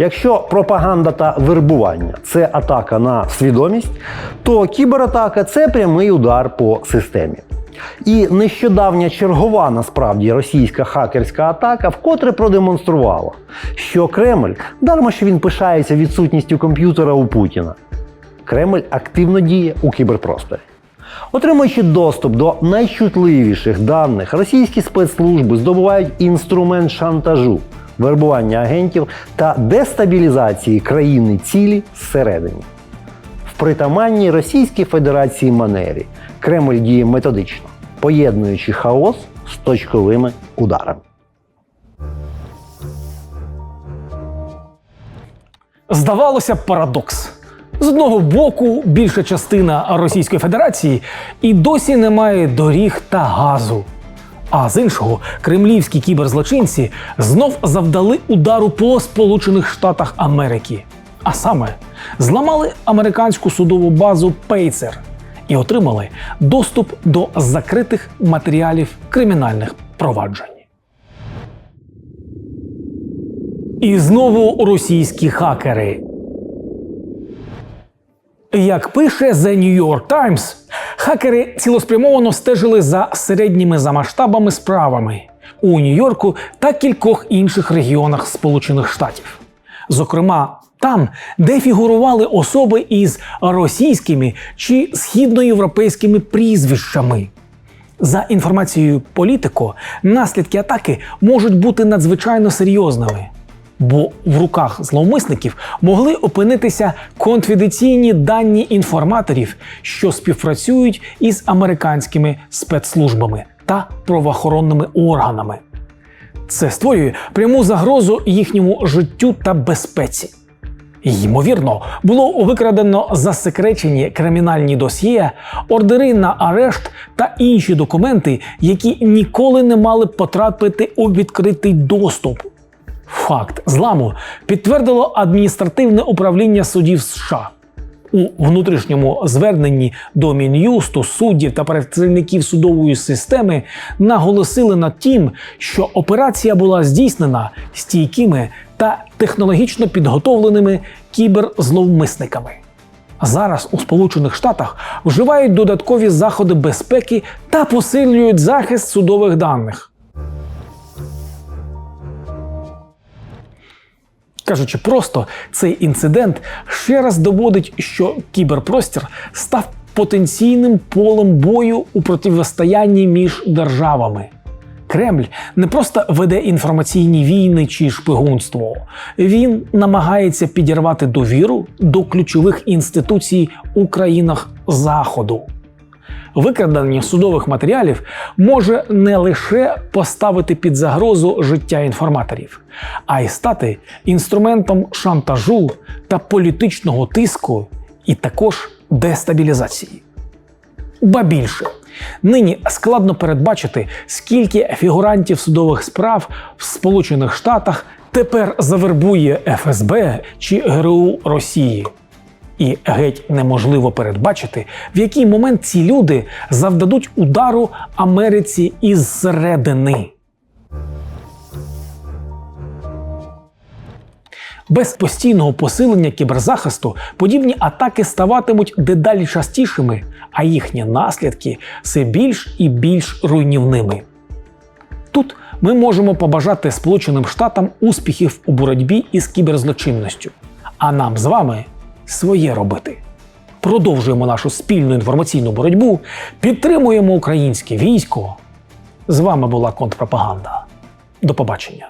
Якщо пропаганда та вербування це атака на свідомість, то кібератака це прямий удар по системі. І нещодавня чергова насправді російська хакерська атака вкотре продемонструвала, що Кремль, дарма що він пишається відсутністю комп'ютера у Путіна, Кремль активно діє у кіберпросторі. Отримуючи доступ до найчутливіших даних, російські спецслужби здобувають інструмент шантажу, вербування агентів та дестабілізації країни цілі зсередині. В притаманній Російській Федерації манері Кремль діє методично, поєднуючи хаос з точковими ударами. Здавалося парадокс. З одного боку, більша частина Російської Федерації і досі не має доріг та газу. А з іншого, кремлівські кіберзлочинці знов завдали удару по Сполучених Штатах Америки. А саме зламали американську судову базу Pacer і отримали доступ до закритих матеріалів кримінальних проваджень. І знову російські хакери. Як пише The New York Times, хакери цілеспрямовано стежили за середніми за масштабами справами у Нью-Йорку та кількох інших регіонах Сполучених Штатів. Зокрема, там, де фігурували особи із російськими чи східноєвропейськими прізвищами. За інформацією політико, наслідки атаки можуть бути надзвичайно серйозними, бо в руках зловмисників могли опинитися конфіденційні дані інформаторів, що співпрацюють із американськими спецслужбами та правоохоронними органами. Це створює пряму загрозу їхньому життю та безпеці. Ймовірно, було викрадено засекречені кримінальні досьє, ордери на арешт та інші документи, які ніколи не мали потрапити у відкритий доступ. Факт зламу підтвердило адміністративне управління судів США. У внутрішньому зверненні до Мін'юсту суддів та працівників судової системи наголосили над тим, що операція була здійснена стійкими та технологічно підготовленими кіберзловмисниками. Зараз у Сполучених Штатах вживають додаткові заходи безпеки та посилюють захист судових даних. Кажучи просто, цей інцидент ще раз доводить, що кіберпростір став потенційним полем бою у протистоянні між державами. Кремль не просто веде інформаційні війни чи шпигунство, він намагається підірвати довіру до ключових інституцій у країнах Заходу. Викрадення судових матеріалів може не лише поставити під загрозу життя інформаторів, а й стати інструментом шантажу та політичного тиску, і також дестабілізації. Ба більше, нині складно передбачити, скільки фігурантів судових справ в Сполучених Штатах тепер завербує ФСБ чи ГРУ Росії. І геть неможливо передбачити, в який момент ці люди завдадуть удару Америці із середини. Без постійного посилення кіберзахисту подібні атаки ставатимуть дедалі частішими, а їхні наслідки все більш і більш руйнівними. Тут ми можемо побажати Сполученим Штатам успіхів у боротьбі із кіберзлочинністю, а нам з вами своє робити. Продовжуємо нашу спільну інформаційну боротьбу, підтримуємо українське військо. З вами була контрпропаганда. До побачення.